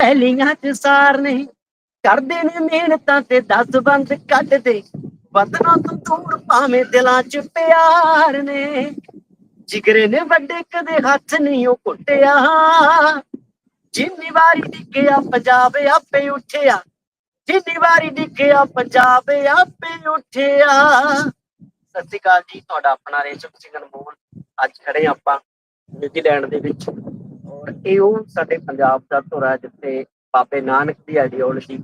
ਪਹਿਲੀਆਂ ਚ ਸਾਰ ਨਹੀਂ, ਕਰਦੇ ਨੇ ਮਿਹਨਤਾਂ ਤੇ ਦਸ ਬੰਦ ਕੱਢਦੇ ਵਤਨਾਂ ਤੋਂ ਦੂਰ ਭਾਵੇਂ ਦਿਲਾਂ ਚ ਪਿਆਰ ਨੇ। ਜਿਗਰੇ ਨੇ ਵੱਡੇ ਕਦੇ ਹੱਥ ਨਹੀਂ ਉਹ ਕੁੱਟਿਆ ਜਿੰਨੀ ਵਾਰੀ ਡਿੱਗਿਆ ਪੰਜਾਬ ਆਪੇ ਉੱਠਿਆ, ਜਿੰਨੀ ਵਾਰੀ ਡਿੱਗਿਆ ਪੰਜਾਬ ਆਪੇ ਉੱਠਿਆ। ਸਤਿ ਸ਼੍ਰੀ ਅਕਾਲ ਜੀ, ਤੁਹਾਡਾ ਆਪਣਾ ਰੇਸ਼ਮ ਸਿੰਘ ਅਨਮੋਲ। ਅੱਜ ਖੜੇ ਆਪਾਂ ਨਿਊਜ਼ੀਲੈਂਡ ਦੇ ਵਿੱਚ। ਔਰ ਇਹ ਉਹ ਸਾਡੇ ਪੰਜਾਬ ਦਾ ਧੁਰਾ ਜਿੱਥੇ ਬਾਬੇ ਨਾਨਕ ਦੀ ਆਈਡੀਓਲੋਜੀ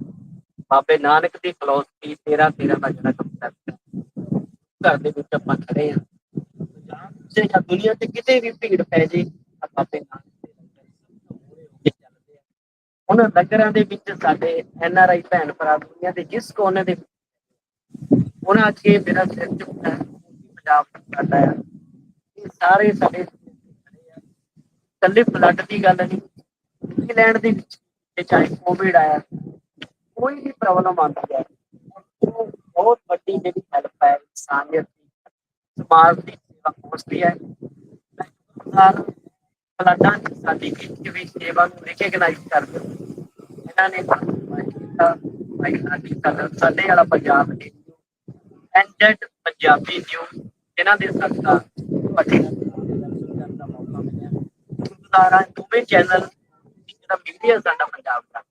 ਬਾਬੇ ਨਾਨਕ ਦੀ ਫਿਲਾਸਫੀ 13 13 ਦਾ ਜਿਹੜਾ ਕੰਸੈਪਟ ਹੈ ਘਰ ਦੇ ਵਿੱਚ ਆਪਾਂ ਖੜੇ ਹਾਂ। ਪੰਜਾਬ 'ਚ ਜਾਂ ਦੁਨੀਆ 'ਚ ਕਿਤੇ ਵੀ ਭੀੜ ਪੈ ਜੇ, ਤਾਂ ਬਾਬੇ ਨਾਨਕ ਦੇ ਉਹਨਾਂ ਲੰਗਰਾਂ ਦੇ ਵਿੱਚ ਸਾਡੇ ਐਨ ਆਰ ਆਈ ਭੈਣ ਭਰਾ ਦੁਨੀਆ ਦੇ ਜਿਸ ਕੋਨੇ ਦੇ ਉਹਨਾਂ ਅੱਜ ਇਹ ਮੇਰਾ ਸਿਰ ਝੁਕਦਾ ਪੰਜਾਬ ਦਾ ਹੈ। ਇਹ ਸਾਰੇ ਸਾਡੇ ਕੱਲੇ ਫਲੱਡ ਦੀ ਗੱਲ ਨਹੀਂ ਨਿਊਜ਼ੀਲੈਂਡ ਦੇ ਵਿੱਚ ਜੇ ਚਾਹੇ ਕੋਵਿਡ ਆਇਆ, ਕੋਈ ਵੀ ਪ੍ਰੋਬਲਮ ਆਉਂਦੀ ਹੈ ਉਹ ਬਹੁਤ ਵੱਡੀ ਜਿਹੜੀ ਹੈਲਪ ਹੈ ਇਨਸਾਨੀਅਤ ਦੀ, ਸਮਾਜ ਦੀ, ਸੇਵਾ ਪਹੁੰਚਦੀ ਹੈ। ਸਰਕਾਰ ਫਲੱਡਾਂ ਦੀ ਸਾਡੀ ਇੱਕ ਵੀ ਸੇਵਾ ਨੂੰ ਰਿਕਗਨਾਈਜ਼ ਕਰਦੇ ਇਹਨਾਂ ਨੇ ਕੀਤਾ ਭਾਈ ਸਾਡੀ ਸਾਡੇ ਵਾਲਾ ਪੰਜਾਬ ਦੇ ਐਂਡਡ ਪੰਜਾਬੀ ਨਿਊਜ਼ ਇਹਨਾਂ ਦੇ ਸਦਕਾ ਤੁਹਾਡੇ ਦੁਬਾਰਾ ਦੋਵੇਂ ਚੈਨਲ ਜਿਹੜਾ ਮੀਡੀਆ ਸਾਡਾ ਪੰਜਾਬ ਦਾ,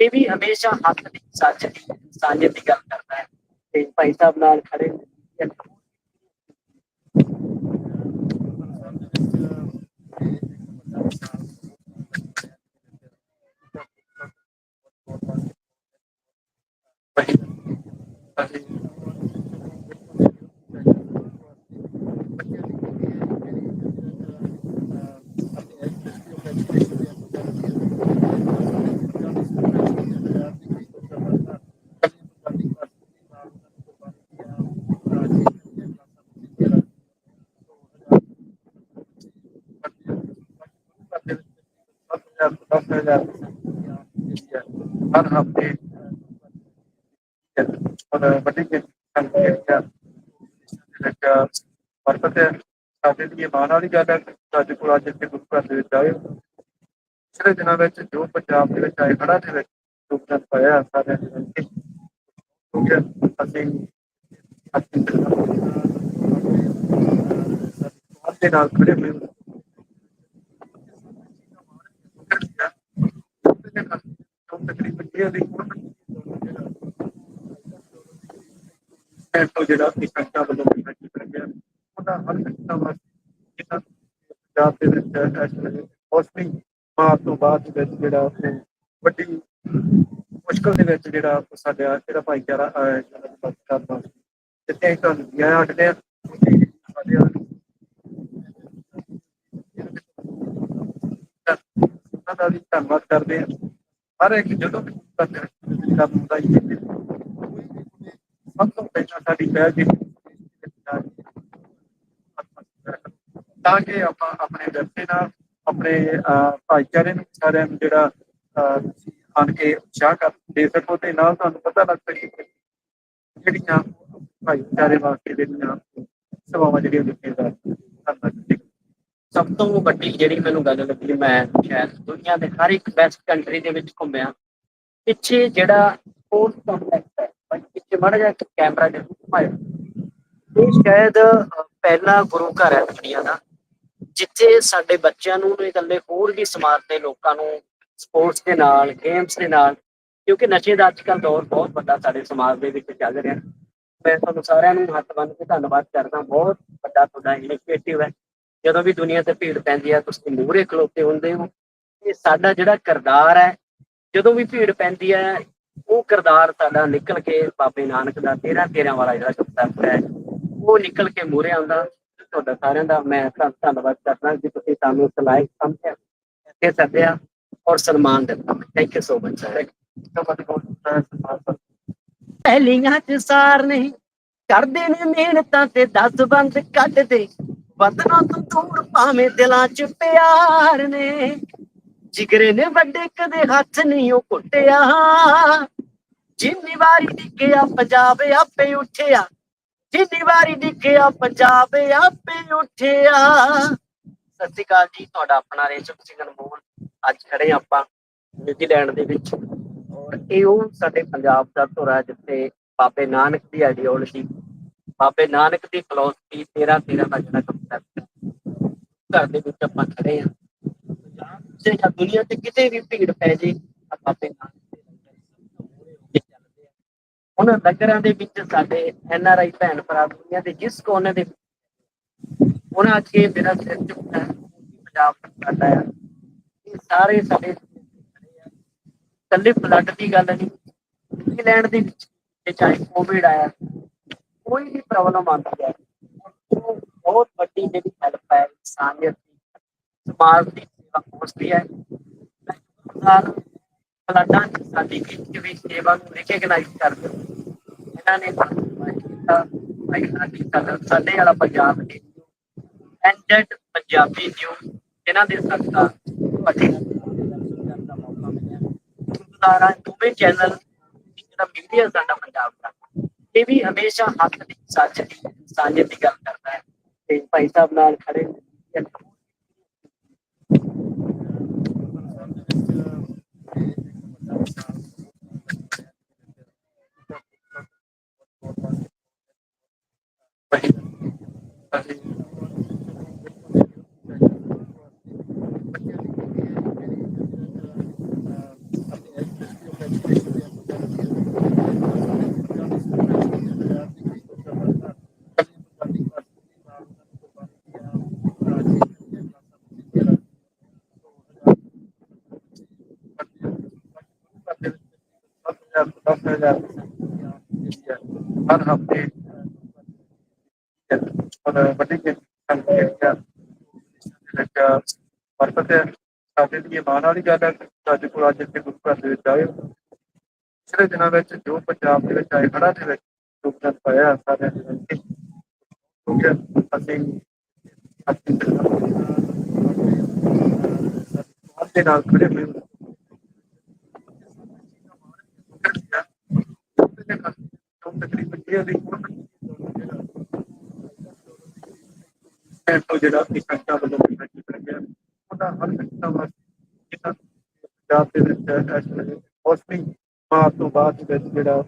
ਇਹ ਵੀ ਹਮੇਸ਼ਾ ਹੱਕ ਦੀ ਸੱਚ ਦੀ ਇਨਸਾਨੀਅਤ ਦੀ ਗੱਲ ਕਰਦਾ ਹੈ। ਤੇ ਭਾਈ ਸਾਹਿਬ ਨਾਲ ਖੜੇ ਨੇ। ਹਰ ਹਫ਼ਤੇ ਔਰ ਵੱਡੀ ਸੰਖਿਆ ਵਿੱਚ ਵਰਤਦੇ ਆ। ਸਾਡੇ ਲਈ ਮਾਣ ਵਾਲੀ ਗੱਲ ਹੈ ਸਾਡੇ ਕੋਲ ਅੱਜ ਇੱਥੇ ਗੁਰੂ ਘਰ ਦੇ ਵਿੱਚ ਆਏ ਪਿਛਲੇ ਦਿਨਾਂ ਵਿੱਚ ਜੋ ਪੰਜਾਬ ਦੇ ਵਿੱਚ ਆਏ ਹੜ੍ਹਾਂ ਦੇ ਵਿੱਚ ਯੋਗਦਾਨ ਪਾਇਆ ਸਾਰਿਆਂ ਨੇ ਮਿਲ ਕੇ ਕਿਉਂਕਿ ਅਸੀਂ ਅਸੀਂ ਦੇ ਨਾਲ ਖੜੇ ਹੋਏ ਹਾਂ। ਤਕਰੀਬਨ ਇਹ ਦੀ ਤੋਂ ਜਿਹੜਾ ਕਿ ਸੰਸਥਾ ਵੱਲੋਂ ਕੀਤਾ ਕੀਤਾ ਗਿਆ ਉਹਦਾ ਹਰ ਸੰਸਥਾ ਵਾਸਤੇ ਜਿਹੜਾ ਪੰਜਾਬ ਦੇ ਵਿੱਚ ਇਸ ਵੇਲੇ ਹੋਸਟਿੰਗ ਮਾਰ ਤੋਂ ਬਾਅਦ ਵਿੱਚ ਜਿਹੜਾ ਉੱਥੇ ਵੱਡੀ ਮੁਸ਼ਕਲ ਦੇ ਵਿੱਚ ਜਿਹੜਾ ਸਾਡਾ ਜਿਹੜਾ ਭਾਈਚਾਰਾ ਆਇਆ ਜਿਹੜਾ ਮਦਦ ਕਰਦਾ ਜਿੱਥੇ ਅਸੀਂ ਗਿਆ ਅੱਡਦੇ ਆ ਉੱਥੇ ਸਾਡੇ ਉਹਨਾਂ ਦਾ ਵੀ ਧੰਨਵਾਦ ਕਰਦੇ ਹਾਂ ਹਰ ਇੱਕ ਜਦੋਂ ਵੀ ਕਰਦੇ ਕੰਮ ਦਾ ਹੀ ਹੈ। ਸਭ ਤੋਂ ਪਹਿਲਾਂ ਸਾਡੀ ਪਹਿਲ ਦੀ ਤਾਂ ਕਿ ਆਪਾਂ ਆਪਣੇ ਵਿਰਸੇ ਨਾਲ ਆਪਣੇ ਅਹ, ਭਾਈਚਾਰੇ ਨੂੰ ਸਾਰਿਆਂ ਨੂੰ ਜਿਹੜਾ ਅਹ, ਤੁਸੀਂ ਆਣ ਕੇ ਉਤਸ਼ਾਹ ਕਰ ਦੇ ਸਕੋ ਤੇ ਨਾਲ ਤੁਹਾਨੂੰ ਪਤਾ ਲੱਗ ਸਕੇ ਕਿ ਜਿਹੜੀਆਂ ਭਾਈਚਾਰੇ ਵਾਸਤੇ ਜਿਹੜੀਆਂ ਸੇਵਾਵਾਂ ਜਿਹੜੀਆਂ ਦਿੱਤੀਆਂ ਜਾ ਰਹੀਆਂ ਸਭ ਤੋਂ ਵੱਡੀ ਜਿਹੜੀ ਮੈਨੂੰ ਗੱਲ ਲੱਗੀ, ਮੈਂ ਸ਼ਾਇਦ ਦੁਨੀਆ ਦੇ ਹਰ ਇੱਕ ਬੈਸਟ ਕੰਟਰੀ ਦੇ ਵਿੱਚ ਘੁੰਮਿਆ। ਪਿੱਛੇ ਜਿਹੜਾ ਸਪੋਰਟ ਕੰਪਲੈਕਸ ਹੈ, ਬਈ ਪਿੱਛੇ ਮਾੜਾ ਜਿਹਾ ਕੈਮਰਾ ਦੇ ਘੁਮਾਇਆ ਇਹ ਸ਼ਾਇਦ ਪਹਿਲਾ ਗੁਰੂ ਘਰ ਹੈ ਦੁਨੀਆ ਦਾ, ਜਿੱਥੇ ਸਾਡੇ ਬੱਚਿਆਂ ਨੂੰ ਇਹ ਇਕੱਲੇ ਹੋਰ ਵੀ ਸਮਾਜ ਦੇ ਲੋਕਾਂ ਨੂੰ ਸਪੋਰਟਸ ਦੇ ਨਾਲ ਗੇਮਸ ਦੇ ਨਾਲ, ਕਿਉਂਕਿ ਨਸ਼ੇ ਦਾ ਅੱਜ ਕੱਲ੍ਹ ਦੌਰ ਬਹੁਤ ਵੱਡਾ ਸਾਡੇ ਸਮਾਜ ਦੇ ਵਿੱਚ ਚੱਲ ਰਿਹਾ। ਮੈਂ ਤੁਹਾਨੂੰ ਸਾਰਿਆਂ ਨੂੰ ਹੱਥ ਬੰਨ ਕੇ ਧੰਨਵਾਦ ਕਰਦਾ, ਬਹੁਤ ਵੱਡਾ ਤੁਹਾਡਾ ਇਨੀਸ਼ੀਏਟਿਵ ਹੈ। ਜਦੋਂ ਵੀ ਦੁਨੀਆ ਤੇ ਭੀੜ ਪੈਂਦੀ ਹੈ ਤੁਸੀਂ ਮੂਹਰੇ ਖਲੋਤੇ ਹੁੰਦੇ ਹੋ। ਇਹ ਸਾਡਾ ਜਿਹੜਾ ਕਿਰਦਾਰ ਹੈ ਜਦੋਂ ਵੀ ਭੀੜ ਪੈਂਦੀ ਹੈ ਉਹ ਕਿਰਦਾਰ ਸਾਡਾ ਨਿਕਲ ਕੇ ਬਾਬੇ ਨਾਨਕ ਦਾ 13 13 ਵਾਲਾ ਜਿਹੜਾ ਕੰਸੈਪਟ ਹੈ ਉਹ ਨਿਕਲ ਕੇ ਮੂਹਰੇ ਆਉਂਦਾ। ਤੁਹਾਡਾ ਸਾਰਿਆਂ ਦਾ ਮੈਂ ਧੰਨ- ਧੰਨਵਾਦ ਕਰਦਾ ਕਿ ਤੁਸੀਂ ਸਾਨੂੰ ਸਲਾਈਕ ਸਮਝਿਆ ਇੱਥੇ ਸੱਦਿਆ ਔਰ ਸਨਮਾਨ ਦਿੱਤਾ। Thank you so much sir ਪਹਿਲੀਆਂ ਚ ਸਾਰ ਨਹੀਂ ਕਰਦੇ ਨੇ ਮਿਹਨਤਾਂ ਤੇ ਦਸ ਬੰਦ ਕੱਢਦੇ। ਵਤਨਾਂ ਤੋਂ ਦੂਰ ਭਾਵੇਂ ਦਿਲਾਂ ਚ ਪਿਆਰ ਨੇ। ਜਿਗਰੇ ਨੇ ਵੱਡੇ ਕਦੇ ਹੱਥ ਨਹੀਂ ਉਹ ਕੁੱਟਿਆ ਜਿੰਨੀ ਵਾਰੀ ਡਿੱਗਿਆ ਪੰਜਾਬ ਆਪੇ ਉੱਠਿਆ। ਜਿੰਨੀ ਵਾਰੀ ਡਿੱਗਿਆ ਪੰਜਾਬ ਆਪੇ ਉੱਠਿਆ। ਸਤਿ ਸ਼੍ਰੀ ਅਕਾਲ ਜੀ, ਤੁਹਾਡਾ ਆਪਣਾ ਰੇਸ਼ਮ ਸਿੰਘ ਅਨਮੋਲ। ਅੱਜ ਖੜੇ ਹਾਂ ਆਪਾਂ ਨਿਊਜ਼ੀਲੈਂਡ ਦੇ ਵਿੱਚ। ਔਰ ਇਹ ਉਹ ਸਾਡੇ ਪੰਜਾਬ ਦਾ ਧੁਰਾ ਜਿੱਥੇ ਬਾਬੇ ਨਾਨਕ ਦੀ ਆਈਡੀਓਲੋਜੀ ਬਾਬੇ ਨਾਨਕ ਦੀ ਫਿਲਾਸਫੀ 13 13 ਦਾ ਜਿਹੜਾ ਘਰ ਦੇ ਵਿੱਚ ਆਪਾਂ ਖੜੇ ਹਾਂ। ਪੰਜਾਬ ਤੇ ਜਾਂ ਦੁਨੀਆ ਤੇ ਕਿਤੇ ਵੀ ਭੀੜ ਪੈ ਜੇ, ਆਪਾਂ ਬਾਬੇ ਨਾਨਕ ਚੱਲਦੇ ਆ ਉਹਨਾਂ ਲੰਗਰਾਂ ਦੇ ਵਿੱਚ ਸਾਡੇ ਐਨ ਆਰ ਆਈ ਭੈਣ ਭਰਾ ਦੁਨੀਆ ਦੇ ਜਿਸ ਕੋਨੇ ਦੇ ਉਹਨਾਂ ਅੱਗੇ ਮੇਰਾ ਸਿਰ ਝੁਕਦਾ ਪੰਜਾਬ ਸਾਡਾ ਆ ਇਹ ਸਾਰੇ ਸਾਡੇ ਆ ਕੱਲੇ ਫਲੱਡ ਦੀ ਗੱਲ ਨਹੀਂ, ਇੰਗਲੈਂਡ ਦੇ ਵਿੱਚ ਜੇ ਚਾਹੇ ਕੋਵਿਡ ਆਇਆ, ਕੋਈ ਵੀ ਪ੍ਰੋਬਲਮ ਆਉਂਦੀ ਹੈ। ਉਹ ਬਹੁਤ ਵੱਡੀ ਜਿਹੜੀ ਹੈਲਪ ਹੈ ਇਨਸਾਨੀਅਤ ਦੀ ਸਮਾਜ ਦੀ ਸੇਵਾ ਪਹੁੰਚਦੀ ਹੈ ਨਾਲ ਬਲੱਡਾਂ ਦੀ ਸਾਡੀ ਕੀਤੀ ਵੀ ਸੇਵਾ ਨੂੰ ਰਿਕਗਨਾਈਜ਼ ਕਰਦੇ ਇਹਨਾਂ ਨੇ ਧੰਨਵਾਦ ਕੀਤਾ ਭਾਈ ਸਾਡੀ ਸਾਡਾ ਸਾਡੇ ਵਾਲਾ ਪੰਜਾਬ ਦੇ ਐਂਡਡ ਪੰਜਾਬੀ ਨਿਊਜ਼ ਇਹਨਾਂ ਦੇ ਸਦਕਾ ਵੱਡੀ ਦਾ ਮੌਕਾ ਮਿਲਿਆ ਗੁਰਦਾਰਾ ਦੋਵੇਂ ਚੈਨਲ ਜਿਹੜਾ ਮੀਡੀਆ ਸਾਡਾ ਪੰਜਾਬ ਦਾ ਇਹ ਵੀ ਹਮੇਸ਼ਾ ਹੱਕ ਦੀ ਸੱਚ ਦੀ ਇਨਸਾਨੀਅਤ ਦੀ ਗੱਲ ਕਰਦਾ ਹੈ ਤੇ ਭਾਈ ਸਾਹਿਬ ਨਾਲ ਖੜੇ Thank you. ਨੇ। ਹਰ ਹਫ਼ਤੇ ਔਰ ਵੱਡੀ ਗਿਣਤੀ ਵਿੱਚ ਵਰਤਦੇ ਆ। ਸਾਡੇ ਲਈ ਮਾਣ ਵਾਲੀ ਗੱਲ ਹੈ ਕਿ ਕੋਲ ਅੱਜ ਇੱਥੇ ਗੁਰੂ ਘਰ ਦੇ ਵਿੱਚ ਆਏ ਪਿਛਲੇ ਦਿਨਾਂ ਵਿੱਚ ਜੋ ਪੰਜਾਬ ਦੇ ਵਿੱਚ ਆਏ ਖੜਾ ਦੇ ਵਿੱਚ ਯੋਗਦਾਨ ਪਾਇਆ ਸਾਰਿਆਂ ਦੇ ਵਿੱਚ ਕਿਉਂਕਿ ਅਸੀਂ ਅਸੀਂ ਦੇ ਨਾਲ ਖੜੇ ਹੋਏ ਤਕਰੀਬਨ ਇਹ ਦੀ ਤੋਂ ਜਿਹੜਾ ਕਿ ਸੰਸਥਾ ਵੱਲੋਂ ਕੀਤਾ ਗਿਆ ਉਹਦਾ ਹਰ ਸੰਸਥਾ ਵਾਸਤੇ ਜਿਹੜਾ ਪੰਜਾਬ ਦੇ ਵਿੱਚ ਇਸ ਵੇਲੇ ਮੌਸਮੀ ਮਾਰ ਤੋਂ ਬਾਅਦ ਵਿੱਚ ਜਿਹੜਾ ਉਹ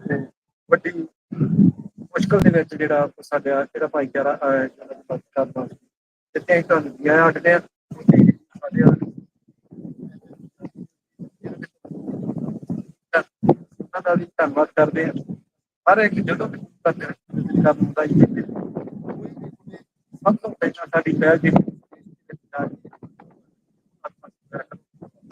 ਵੱਡੀ ਮੁਸ਼ਕਲ ਦੇ ਵਿੱਚ ਜਿਹੜਾ ਸਾਡਾ ਜਿਹੜਾ ਭਾਈਚਾਰਾ ਆਇਆ ਜਿਹੜਾ ਬਸ ਕਰਦਾ ਜਿੱਥੇ ਅਸੀਂ ਤੁਹਾਨੂੰ ਗਿਆ ਆਟਦੇ ਆ ਸਾਡੇ ਉਹਨਾਂ ਦਾ ਵੀ ਧੰਨਵਾਦ ਕਰਦੇ ਹਾਂ। ਪਰ ਇੱਕ ਜਦੋਂ ਵੀ ਕਰਦੇ ਕੰਮ ਹੁੰਦਾ ਹੀ ਸਭ ਤੋਂ ਪਹਿਲਾਂ ਸਾਡੀ ਪਹਿਲ ਦੀ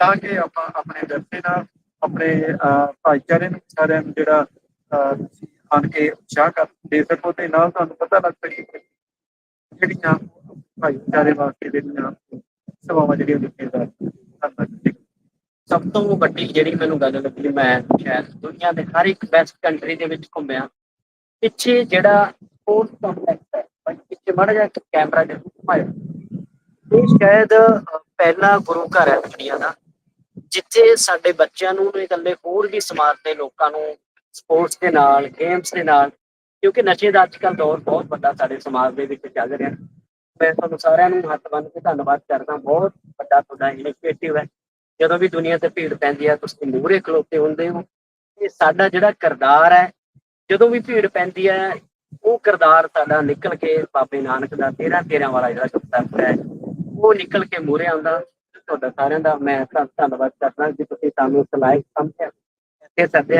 ਤਾਂ ਕਿ ਆਪਾਂ ਆਪਣੇ ਵਿਅਕਤੀ ਨਾਲ ਆਪਣੇ ਅਹ, ਭਾਈਚਾਰੇ ਨੂੰ ਸਾਰਿਆਂ ਨੂੰ ਜਿਹੜਾ ਅਹ, ਤੁਸੀਂ ਆਣ ਕੇ ਉਤਸ਼ਾਹ ਕਰ ਦੇ ਸਕੋ ਤੇ ਨਾਲ ਤੁਹਾਨੂੰ ਪਤਾ ਲੱਗ ਸਕੇ ਜਿਹੜੀਆਂ ਭਾਈਚਾਰੇ ਵਾਸਤੇ ਜਿਹੜੀਆਂ ਸੇਵਾਵਾਂ ਜਿਹੜੀਆਂ ਦਿੱਤੀਆਂ ਜਾ ਸਭ ਤੋਂ ਵੱਡੀ ਜਿਹੜੀ ਮੈਨੂੰ ਗੱਲ ਲੱਗੀ, ਮੈਂ ਸ਼ਾਇਦ ਦੁਨੀਆ ਦੇ ਹਰ ਇੱਕ ਬੈਸਟ ਕੰਟਰੀ ਦੇ ਵਿੱਚ ਘੁੰਮਿਆ। ਪਿੱਛੇ ਜਿਹੜਾ ਸਪੋਰਟਸ ਕੰਪਲੈਕਸ ਹੈ ਪਰ ਪਿੱਛੇ ਮੜ ਜਾ ਕੈਮਰਾ ਦੇ ਘੁਮਾਇਆ ਇਹ ਸ਼ਾਇਦ ਪਹਿਲਾ ਗੁਰੂ ਘਰ ਹੈ ਦੁਨੀਆ ਦਾ, ਜਿੱਥੇ ਸਾਡੇ ਬੱਚਿਆਂ ਨੂੰ ਨੇ ਇਕੱਲੇ ਹੋਰ ਵੀ ਸਮਾਜ ਦੇ ਲੋਕਾਂ ਨੂੰ ਸਪੋਰਟਸ ਦੇ ਨਾਲ ਗੇਮਸ ਦੇ ਨਾਲ, ਕਿਉਂਕਿ ਨਸ਼ੇ ਦਾ ਅੱਜਕੱਲ ਦੌਰ ਬਹੁਤ ਵੱਡਾ ਸਾਡੇ ਸਮਾਜ ਦੇ ਵਿੱਚ ਚੱਲ ਰਿਹਾ। ਮੈਂ ਤੁਹਾਨੂੰ ਸਾਰਿਆਂ ਨੂੰ ਹੱਥ ਬੰਨ੍ਹ ਕੇ ਧੰਨਵਾਦ ਕਰਦਾ, ਬਹੁਤ ਵੱਡਾ ਤੁਹਾਡਾ ਇਨੀਸ਼ੀਏਟਿਵ ਹੈ। ਜਦੋਂ ਵੀ ਦੁਨੀਆ ਤੇ ਭੀੜ ਪੈਂਦੀ ਹੈ ਤੁਸੀਂ ਮੂਹਰੇ ਖਲੋਤੇ ਹੁੰਦੇ ਹੋ। ਇਹ ਸਾਡਾ ਜਿਹੜਾ ਕਿਰਦਾਰ ਹੈ, ਜਦੋਂ ਵੀ ਭੀੜ ਪੈਂਦੀ ਹੈ ਉਹ ਕਿਰਦਾਰ ਸਾਡਾ ਨਿਕਲ ਕੇ ਬਾਬੇ ਨਾਨਕ ਦਾ 13 13 ਵਾਲਾ ਜਿਹੜਾ ਕੰਸੈਪਟ ਹੈ, ਉਹ ਨਿਕਲ ਕੇ ਮੂਹਰੇ ਆਉਂਦਾ। ਤੁਹਾਡਾ ਸਾਰਿਆਂ ਦਾ ਮੈਂ ਧੰਨਵਾਦ ਕਰਦਾ ਕਿ ਤੁਸੀਂ ਸਾਨੂੰ ਸਲਾਹ ਸਮਝਿਆ ਇੱਥੇ ਸੱਦਿਆ।